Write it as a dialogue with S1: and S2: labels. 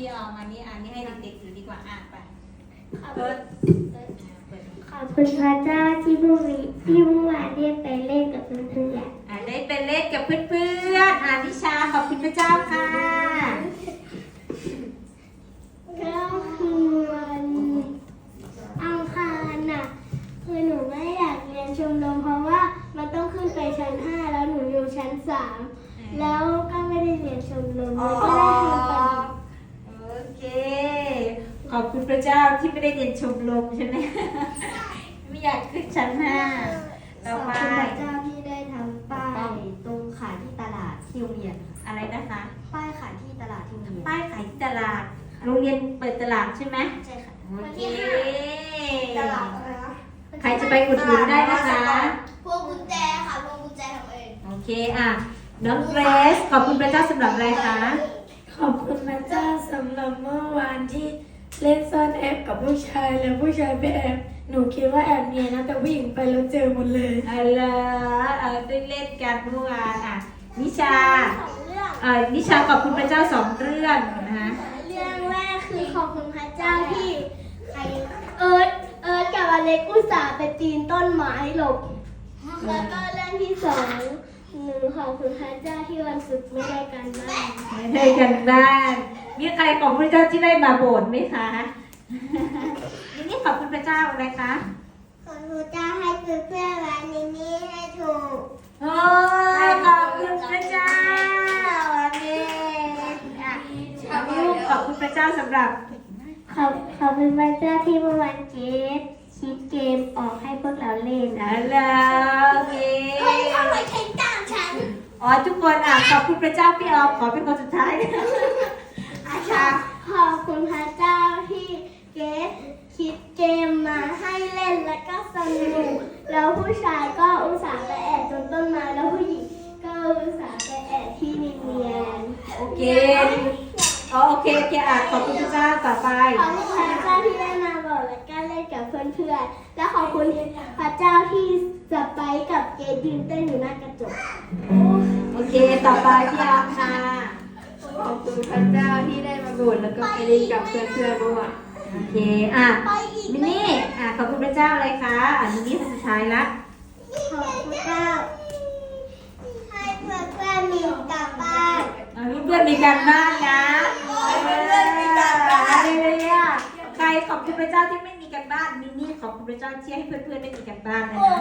S1: พี่เออมอันนี้อันนี้ให้เด็กๆถือดีกว่าอะไป
S2: ขอบคุณขอบคุณพระเจ้าที่พรุ่งนี้ที่เมื่อวานได้ไปเล่นกับเพื่อน
S1: อะได้เป็นเล่นกับเพื่อนๆอะนิชาขอบคุณพระเจ้าค่ะ
S2: ก็คือวันอังคารน่ะคือหนูไม่อยากเรียนชมรมเพราะว่ามันต้องขึ้นไปชั้นห้าแล้วหนูอยู่ชั้นสามแล้วก็ไม่ได้เรียนชมรม
S1: อ๋อ
S2: แล้วก็ได้ทำประดิษฐ์
S1: โอเค ข อบคุณพระเจ้าที่ไม่ได้เรียนชมรมใช่ไหมไม่อยากขึ้นชั้นห้าต่อไป
S2: ขอบคุณพระเจ้าที่ได้ทำป้ายตรงขายที่ตลาดที่โรงเรียน
S1: อะไรนะคะ
S2: ป้ายขายที่ตลาดที่โรงเรียน
S1: ป้ายขายที่ตลาด โรงเรียนเปิดตลาดใช่ไหม
S2: ใช่ค่ะ
S1: โอเค
S2: ตลาดอะไรนะ
S1: ใครจะไปอุดหนุนได้นะคะ
S2: พวงกุญแจค่ะพวงกุญแจทำเอง
S1: โอเคอะน้องเกรซขอบคุณพระเจ้าสำหรับอะไรคะ
S3: ขอบคุณพระเจ้าสำ ผู้ชายแล้วผู้ชายไปแอบ หนูคิดว่าแอบเนียนนะแต่ผู้หญิงไปแล้วเจอหมดเลย
S1: เอาละเออได้เล่นกันเมื่อวานอะ นิชา
S2: สองเรื่อง
S1: เออนิชาขอบคุณพระเจ้าสองเรื่องนะคะ
S2: เรื่องแรกคือขอบคุณพระเจ้าที่ไอเอิร์ธเอิร์ธกับอเล็กอุตส่าห์ไปปีนต้นไม้หลบ แล้วก็เรื่องที่สองหนูขอบคุณพระเจ้าที่วันศุกร์ไม่ได้การบ้าน
S1: ไม่ได้กันบ้านมีใครขอบคุณพระเจ้าที่ได้มาโบสถ์ไหมคะ นี่นี่ขอบคุณพระเจ้าอะไรคะ
S2: ขอบคุณพระเจ้าให้เพื่อนๆวันนี้ให้ถูก
S1: โอ้ยขอบคุณพระเจ้าอาเมนอะลูกขอบคุณพระเจ้าสำหรับ
S2: ขอบขอบคุณพระเจ้าที่เมื่อวันเกตคิดเกมออกให้พวกเราเล่นนะ
S1: อะไรโอเค
S2: เฮ้ยทำไมใครจ้างฉัน
S1: อ๋อทุกคนอะขอบคุณพระเจ้าพี่ออมขอเป็นคนสุดท้าย อาชา
S2: ขอบคุณพระเจ้าที่เกตคิดเกมมาให้เล่นแล้วก็สนุก แล้ว ผู้ชายก็อุตส่าห์ไปแอบจนต้นไม้แล้วผู้หญิงก็อุตส่าห์ไปแอบที่เนียนๆ
S1: โอเคอ๋อโอเคโอเคอะขอบคุณพระเจ้าต่อไป
S2: ขอบคุณพระเจ้าที่ได้มาบอกและก็เล่นกับเพื่อนๆและขอบคุณพระเจ้าที่จะไปกับเกดยืนเต้นอยู่หน้ากระจก
S1: โอเคต่อไปพี่ออมค่ะ
S3: ขอบคุณพระเจ้าที่ได้มาโบสถ์แล้วก็ไปเล่นกับเพื่อนๆเมื่อวาน
S1: โอเค อะ
S2: ไปอีก
S1: มินนี่ อะ ขอบคุณพระเจ้าอะไรคะ อะมินนี่คนสุดท้ายละ
S2: ขอบคุณเจ้า ให้เพื่อนๆมีกลับบ้าน
S1: อะเพื่อนๆมีการบ้านนะ
S2: เพื่อนๆมีการบ้าน
S1: อะไรเนี่ยใครขอบคุณพระเจ้าที่ไม่มีการบ้านมินนี่ขอบคุณพระเจ้าที่ให้เพื่อนๆได้มีการบ้านนะ
S2: โอ้
S1: คะ